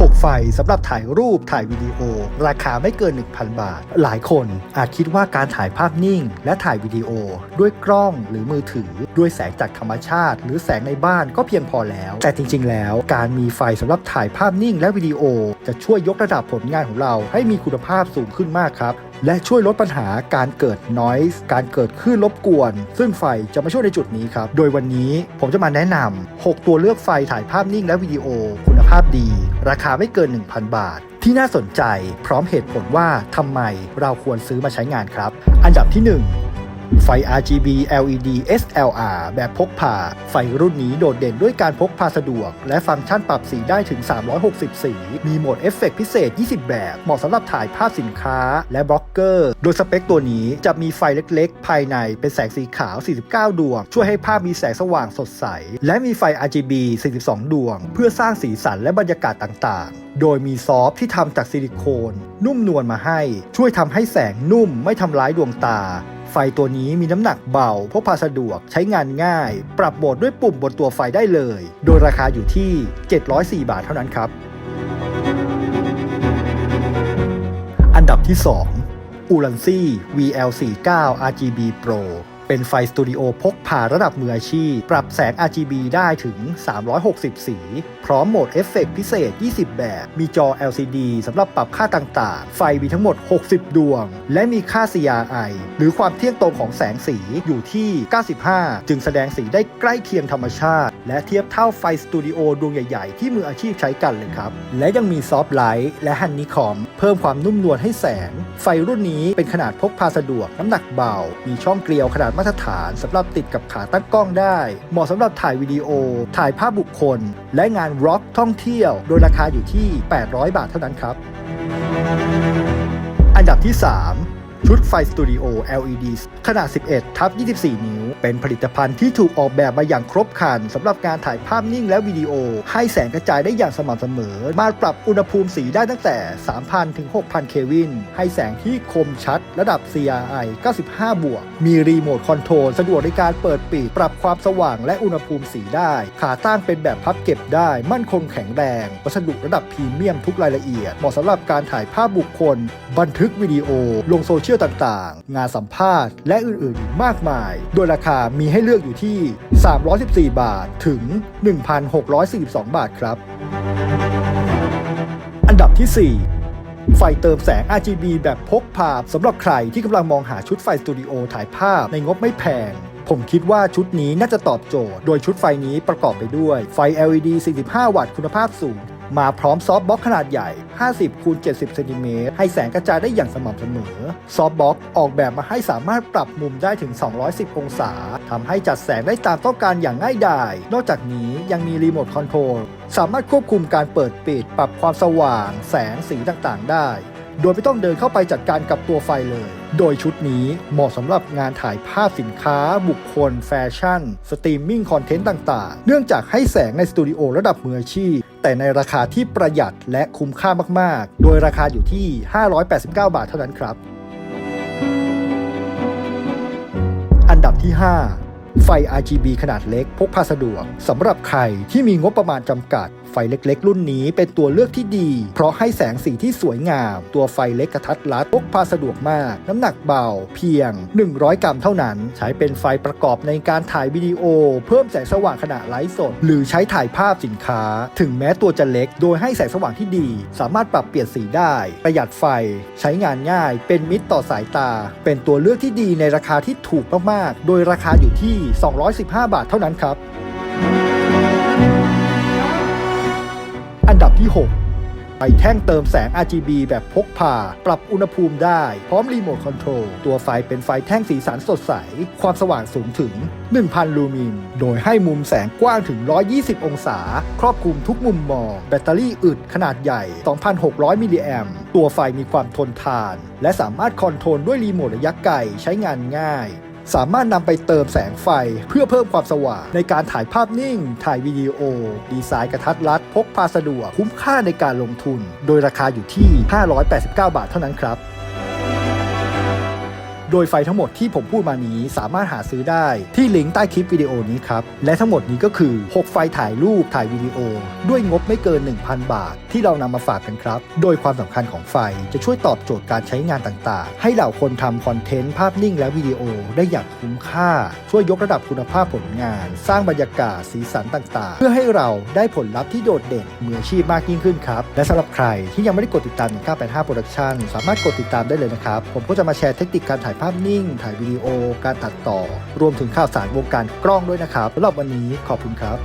6 ไฟสำหรับถ่ายรูปถ่ายวิดีโอ ราคาไม่เกิน 1,000 บาท หลายคนอาจคิดว่าการถ่ายภาพนิ่ง และถ่ายวิดีโอ ด้วยกล้องหรือมือถือ ด้วยแสงจากธรรมชาติ หรือแสงในบ้านก็เพียงพอแล้ว แต่จริง ๆ แล้ว การมีไฟสำหรับถ่ายภาพนิ่งและวิดีโอ จะช่วยยกระดับผลงานของเรา ให้มีคุณภาพสูงขึ้นมากครับและช่วยลดปัญหาการเกิด noise การเกิดคลื่นรบกวน ซึ่งไฟจะมาช่วยในจุดนี้ครับ โดยวันนี้ผมจะมาแนะนำ 6 ตัวเลือกไฟถ่ายภาพนิ่งและวิดีโอคุณ ภาพดี ราคาไม่เกิน 1,000 บาท ที่น่าสนใจพร้อมเหตุผลว่าทำไมเราควรซื้อมาใช้งานครับ อันดับที่ 1 ไฟ RGB LED SLR แบบพกพา ไฟรุ่นนี้โดดเด่นด้วยการพกพาสะดวก และฟังก์ชันปรับสีได้ถึง 360 สี มีโหมดเอฟเฟกต์พิเศษ 20 แบบ เหมาะสำหรับถ่ายภาพสินค้า และบล็อกเกอร์ โดยสเปคตัวนี้จะมีไฟเล็กๆ ภายในเป็นแสงสีขาว 49 ดวง ช่วยให้ภาพมีแสงสว่างสดใส และมีไฟ RGB 42 ดวง เพื่อสร้างสีสันและบรรยากาศต่างๆ โดยมีซอฟที่ทำจากซิลิโคน นุ่มนวลมาให้ ช่วยทำให้แสงนุ่มไม่ทำร้ายดวงตา ฟตัวนี้มีน้ำหนักเบาพกพาสะดวกใช้งานง่าย ปรับโหมดด้วยปุ่มบนตัวไฟได้เลย โดยราคาอยู่ที่ 704 บาทเท่านั้นครับ อันดับที่ 2 u l a n c i VL49 RGB Pro เป็นไฟสตูดิโอพกพาระดับมืออาชีพ ปรับแสง RGB ได้ถึง 360 สี พร้อมโหมดเอฟเฟกต์พิเศษ 20 แบบ มีจอ LCD สำหรับปรับค่าต่างๆ ไฟมีทั้งหมด 60 ดวง และมีค่า CRI หรือความเที่ยงตรงของแสงสีอยู่ที่ 95 จึงแสดงสีได้ใกล้เคียงธรรมชาติ และเทียบเท่าไฟสตูดิโอดวงใหญ่ๆ ที่มืออาชีพใช้กันเลยครับ และยังมีซอฟต์ไลท์และฮันนี่คอมเพิ่มความนุ่มนวลให้แสง ไฟรุ่นนี้เป็นขนาดพกพาสะดวกน้ำหนักเบา มีช่องเกลียวขนาดมาตรฐานสำหรับติดกับขาตั้งกล้องได้ เหมาะสำหรับถ่ายวิดีโอ ถ่ายภาพบุคคล และงานร็อกท่องเที่ยว โดยราคาอยู่ที่ 800 บาทเท่านั้นครับ อันดับที่ 3 ชุดไฟสตูดิโอ LED ขนาด 11 ทับ 24 นิ้ว เป็นผลิตภัณฑ์ที่ถูกออกแบบมาอย่างครบครันสำหรับการถ่ายภาพนิ่งและวิดีโอ ให้แสงกระจายได้อย่างสม่ำเสมอ มาปรับอุณหภูมิสีได้ตั้งแต่ 3,000 ถึง 6,000 เควิน ให้แสงที่คมชัด ระดับ CRI 95 บวก มีรีโมทคอนโทรลสะดวกในการเปิดปิด ปรับความสว่างและอุณหภูมิสีได้ ขาตั้งเป็นแบบพับเก็บได้ มั่นคงแข็งแรง วัสดุระดับพรีเมียมทุกรายละเอียด เหมาะสำหรับการถ่ายภาพบุคคล บันทึกวิดีโอ ลงโซเชียลต่างๆ งานสัมภาษณ์ และอื่นๆอีกมากมาย โดยราคามีให้เลือกอยู่ที่ 314 บาทถึง 1,642 บาทครับ อันดับที่ 4 ไฟเติมแสง RGB แบบพกพาสำหรับใครที่กำลังมองหาชุดไฟสตูดิโอถ่ายภาพในงบไม่แพงผมคิดว่าชุดนี้น่าจะตอบโจทย์ โดยชุดไฟนี้ประกอบไปด้วย ไฟ LED 45 วัตต์คุณภาพสูง มาพร้อมซอฟต์บ็อกขนาดใหญ่ 50คูณ70เซนติเมตรให้แสงกระจายได้อย่างสม่ำเสมอ ซอฟต์บ็อกออกแบบมาให้สามารถปรับมุมได้ถึง 210 องศา ทำให้จัดแสงได้ตามต้องการอย่างง่ายดาย นอกจากนี้ยังมีรีโมทคอนโทรล สามารถควบคุมการเปิดปิด ปรับความสว่าง แสงสีต่างๆ ได้ โดยไม่ต้องเดินเข้าไปจัดการกับตัวไฟเลย โดยชุดนี้เหมาะสำหรับงานถ่ายภาพสินค้า บุคคล แฟชั่น สตรีมมิ่งคอนเทนต์ต่าง ๆ เนื่องจากให้แสงในสตูดิโอระดับมืออาชีพ แต่ในราคาที่ประหยัดและคุ้มค่ามาก ๆ โดยราคาอยู่ที่ 589 บาทเท่านั้นครับ อันดับที่ 5 ไฟ RGB ขนาดเล็กพกพาสะดวกสำหรับใครที่มีงบประมาณจำกัด ไฟเล็กๆ รุ่นนี้เป็นตัวเลือกที่ดี เพราะให้แสงสีที่สวยงาม ตัวไฟเล็กกระทัดรัดพกพาสะดวกมาก น้ำหนักเบา เพียง 100 กรัมเท่านั้น ใช้เป็นไฟประกอบในการถ่ายวิดีโอ เพิ่มแสงสว่างขณะไลฟ์สด หรือใช้ถ่ายภาพสินค้า ถึงแม้ตัวจะเล็ก โดยให้แสงสว่างที่ดี สามารถปรับเปลี่ยนสีได้ ประหยัดไฟ ใช้งานง่าย เป็นมิตรต่อสายตา เป็นตัวเลือกที่ดีในราคาที่ถูกมากๆ โดยราคาอยู่ที่215 บาทเท่านั้นครับ อันดับที่ 6 ไปแท่งเติมแสง RGB แบบพกพา ปรับอุณหภูมิได้ พร้อมรีโมทคอนโทรล ตัวไฟเป็นไฟแท่งสีสันสดใส ความสว่างสูงถึง 1,000 ลูมิน โดยให้มุมแสงกว้างถึง 120 องศา ครอบคลุมทุกมุมมอง แบตเตอรี่อึดขนาดใหญ่ 2,600 มิลลิแอมป์ตัวไฟมีความทนทาน และสามารถคอนโทรลด้วยรีโมทระยะไกลใช้งานง่าย สามารถนำไปเติมแสงไฟเพื่อเพิ่มความสว่างในการถ่ายภาพนิ่ง ถ่ายวิดีโอ ดีไซน์กระทัดรัด พกพาสะดวกคุ้มค่าในการลงทุน โดยราคาอยู่ที่ 589 บาทเท่านั้นครับ โดยไฟทั้งหมดที่ผมพูดมานี้สามารถหาซื้อได้ที่ลิงก์ใต้คลิปวิดีโอนี้ครับ และทั้งหมดนี้ก็คือ 6 ไฟถ่ายรูปถ่ายวิดีโอ ด้วยงบไม่เกิน 1,000 บาท ที่เรานำมาฝากกันครับ โดยความสำคัญของไฟจะช่วยตอบโจทย์การใช้งานต่างๆ ให้เหล่าคนทำคอนเทนต์ภาพนิ่งและวิดีโอได้อย่างคุ้มค่า ช่วยยกระดับคุณภาพผลงาน สร้างบรรยากาศสีสันต่างๆ เพื่อให้เราได้ผลลัพธ์ที่โดดเด่นมืออาชีพมากยิ่งขึ้นครับ และสำหรับใครที่ยังไม่ได้กดติดตาม1985 Production สามารถกดติดตามได้เลยนะครับ ผมก็จะมาแชร์เทคนิคการถ่ายภาพนิ่ง ถ่ายวิดีโอ การตัดต่อ รวมถึงข่าวสารวงการกล้องด้วยนะครับสำหรับวันนี้ขอบคุณครับ